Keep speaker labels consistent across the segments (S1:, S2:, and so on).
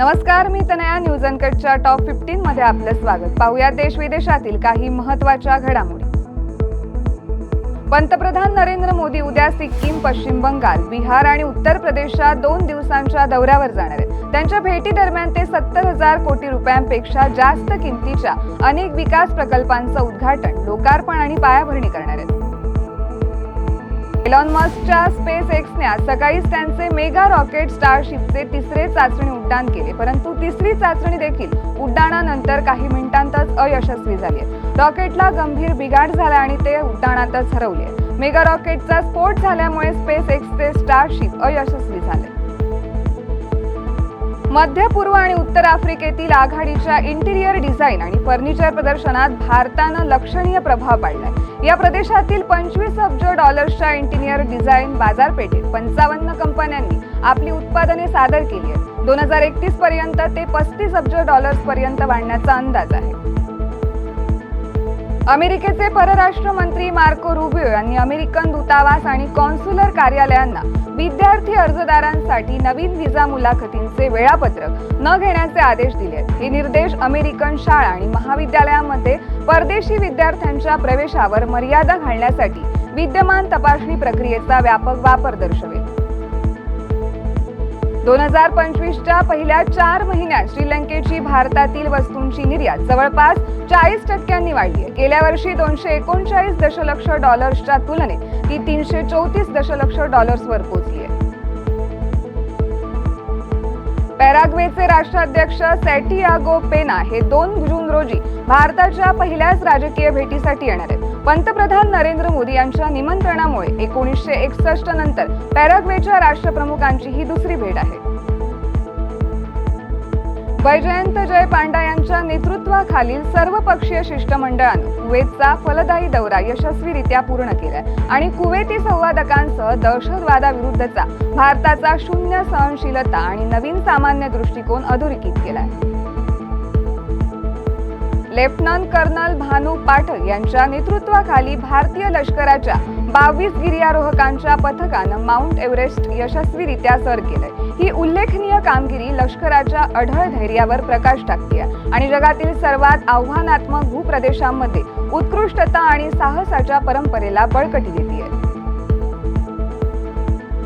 S1: नमस्कार मी Tanaya news अनकटच्या top fifteen मध्ये आपलं स्वागत. पाहूया देश विदेशातील काही महत्त्वाच्या घडामोडी. पंतप्रधान नरेंद्र मोदी उद्या सिक्कीम पश्चिम बंगाल बिहार आणि उत्तर प्रदेशच्या दोन दिवसांच्या दौऱ्यावर जाणार आहेत. त्यांच्या भेटी दरम्यान ते सत्तर हजार कोटी रुपयांपेक्षा जास्त किमतीच्या अनेक विकास प्रकल्पांचं उद्घाटन लोकार्पण आणि पायाभरणी करणार आहेत. एलॉन मस्कच्या स्पेस एक्सने आज सकाळीच त्यांचे मेगा रॉकेट स्टारशिपचे तिसरे चाचणी उड्डाण केले. परंतु तिसरी चाचणी देखील उड्डाणानंतर काही मिनिटांतच अयशस्वी झाली. आहे. रॉकेटला गंभीर बिघाड झाला आणि ते उड्डाणातच हरवले. मेगा रॉकेटचा स्फोट झाल्यामुळे स्पेस एक्सचे स्टारशिप अयशस्वी झाले. मध्य पूर्व आणि उत्तर आफ्रिकेतील आघाडीच्या इंटिरियर डिझाईन आणि फर्निचर प्रदर्शनात भारतानं लक्षणीय प्रभाव पाडलाय. या प्रदेशातील पंचवीस अब्ज डॉलर्सच्या इंटिरियर डिझाईन बाजारपेठेत पंचावन्न कंपन्यांनी आपली उत्पादने सादर केली आहेत. दोन हजार एकतीस पर्यंत ते पस्तीस अब्ज डॉलर्स पर्यंत वाढण्याचा अंदाज आहे. अमेरिकेचे परराष्ट्र मंत्री मार्को रुबिओ यांनी अमेरिकन दूतावास आणि कॉन्सुलर कार्यालयांना विद्यार्थी अर्जदारांसाठी नवीन व्हिसा मुलाखतींचे वेळापत्रक न घेण्याचे आदेश दिले आहेत. हे निर्देश अमेरिकन शाळा आणि महाविद्यालयांमध्ये परदेशी विद्यार्थ्यांच्या प्रवेशावर मर्यादा घालण्यासाठी विद्यमान तपासणी प्रक्रियेचा व्यापक वापर दर्शवेल. दोन हजार पंचवीसच्या पहिल्या चार महिन्यात श्रीलंकेची भारतातील वस्तूंची निर्यात जवळपास चाळीस टक्क्यांनी वाढली आहे. गेल्या वर्षी दोनशे एकोणचाळीस दशलक्ष डॉलर्सच्या तुलनेत ती तीनशे चौतीस दशलक्ष डॉलर्सवर पोहोचली आहे. पॅराग्वेचे राष्ट्राध्यक्ष सॅटियागो पेना हे दोन जून रोजी भारताच्या पहिल्याच राजकीय भेटीसाठी येणार आहेत. पंतप्रधान नरेंद्र मोदी यांच्या निमंत्रणामुळे एकोणीसशे एकसष्ट नंतर पॅराग्वेच्या राष्ट्रप्रमुखांची ही दुसरी भेट आहे. वैजयंत जय पांडा यांच्या नेतृत्वाखालील सर्वपक्षीय शिष्टमंडळानं कुवेतचा फलदायी दौरा यशस्वीरित्या पूर्ण केलाय आणि कुवेती संवादकांसह दहशतवादाविरुद्धचा भारताचा शून्य सहनशीलता आणि नवीन सामान्य दृष्टिकोन अधोरेखित केलाय. लेफ्टनंट कर्नल भानू पाठक यांच्या नेतृत्वाखाली भारतीय लष्कराच्या बावीस गिर्यारोहकांच्या पथकानं माउंट एव्हरेस्ट यशस्वीरित्या सर केलंय. ही उल्लेखनीय कामगिरी लष्कराच्या अढळ धैर्यावर प्रकाश टाकते आणि जगातील सर्वात आव्हानात्मक भूप्रदेशांमध्ये उत्कृष्टता आणि साहसाच्या परंपरेला बळकटी देते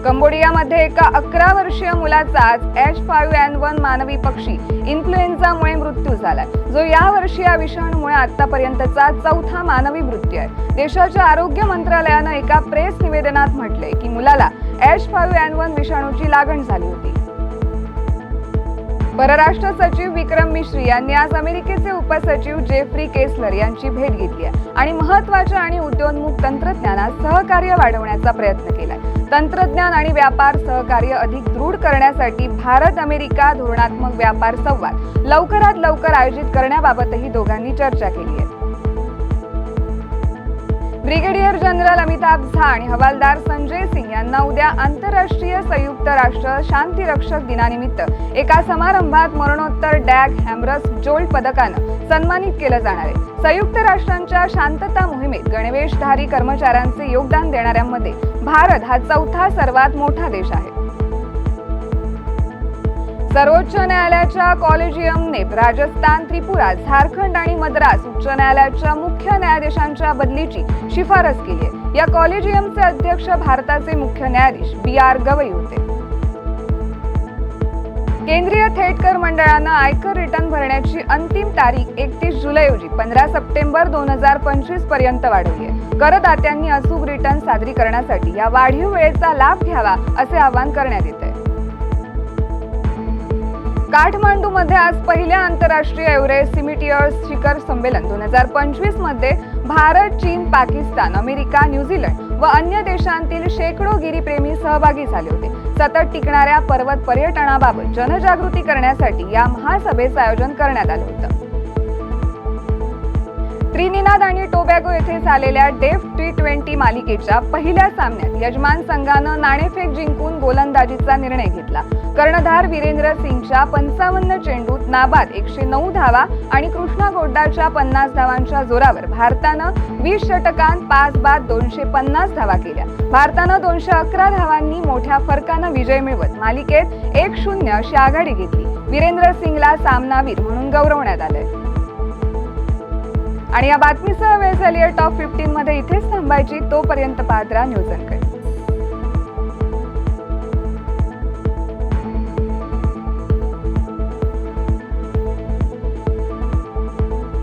S1: कंबोडियामध्ये एका अकरा वर्षीय मुलाचा आज एच फाईव्ह एन वन मानवी पक्षी इन्फ्लुएन्झामुळे मृत्यू झालाय. जो या वर्षी या विषाणूमुळे आतापर्यंतचा चौथा मानवी मृत्यू आहे. देशाच्या आरोग्य मंत्रालयानं एका प्रेस निवेदनात म्हटलंय की मुलाला एच फाईव्ह एन वन विषाणूची लागण झाली होती. परराष्ट्र सचिव विक्रम मिश्री यांनी आज अमेरिकेचे उपसचिव जेफ्री केसलर यांची भेट घेतली आहे आणि महत्त्वाच्या आणि उद्योन्मुख तंत्रज्ञानात सहकार्य वाढवण्याचा प्रयत्न केलाय. तंत्रज्ञान आणि व्यापार सहकार्य अधिक दृढ करण्यासाठी भारत अमेरिका धोरणात्मक व्यापार संवाद लवकरात लवकर आयोजित करण्याबाबतही दोघांनी चर्चा केली आहे. ब्रिगेडियर जनरल अमिताभ झा आणि हवालदार संजय सिंग यांना उद्या आंतरराष्ट्रीय संयुक्त राष्ट्र शांतीरक्षक दिनानिमित्त एका समारंभात मरणोत्तर डॅग हॅमरस जोल्ड पदकानं सन्मानित केलं जाणार आहे. संयुक्त राष्ट्रांच्या शांतता मोहिमेत गणवेशधारी कर्मचाऱ्यांचे योगदान देणाऱ्यांमध्ये भारत हा चौथा सर्वात मोठा देश आहे. सर्वोच्च न्यायालयाच्या कॉलेजियमने राजस्थान त्रिपुरा झारखंड आणि मद्रास उच्च न्यायालयाच्या मुख्य न्यायाधीशांच्या बदलीची शिफारस केली आहे. या कॉलेजियमचे अध्यक्ष भारताचे मुख्य न्यायाधीश बी आर गवई होते. केंद्रीय थेट कर मंडळानं आयकर रिटर्न भरण्याची अंतिम तारीख एकतीस जुलै रोजी पंधरा सप्टेंबर दोन हजार पंचवीसपर्यंत वाढवली आहे. करदात्यांनी अचूक रिटर्न सादरीकरणासाठी या वाढीव वेळेचा लाभ घ्यावा असे आवाहन करण्यात येत आहे. काठमांडूमध्ये आज पहिल्या आंतरराष्ट्रीय एव्हरेस्ट सिमिटियर्स शिखर संमेलन दोन हजार पंचवीसमध्ये भारत चीन पाकिस्तान अमेरिका न्यूझीलंड व अन्य देशांतील शेकडो गिरीप्रेमी सहभागी झाले होते. सतत टिकणाऱ्या पर्वत पर्यटनाबाबत जनजागृती करण्यासाठी या महासभेचं आयोजन करण्यात आलं होतं. त्रिनिनाद आणि टोबॅगो येथे झालेल्या डेफ टी ट्वेंटी मालिकेच्या पहिल्या सामन्यात यजमान संघानं नाणेफेक जिंकून गोलंदाजीचा निर्णय घेतला. कर्णधार वीरेंद्र सिंगच्या पंचावन्न चेंडूत नाबाद एकशे नऊ धावा आणि कृष्णा गोड्डाच्या पन्नास धावांच्या जोरावर भारतानं वीस षटकांत पाच बाद दोनशे पन्नास धावा केल्या. भारतानं दोनशे अकरा धावांनी मोठ्या फरकानं विजय मिळवत मालिकेत एक शून्य अशी आघाडी घेतली. वीरेंद्र सिंगला सामनावीर म्हणून गौरवण्यात आलंय. आणि या बातमीसह वेळ झाली आहे. टॉप फिफ्टीन मध्ये इथेच थांबायची. तोपर्यंत पाहत राहा न्यूज अँकर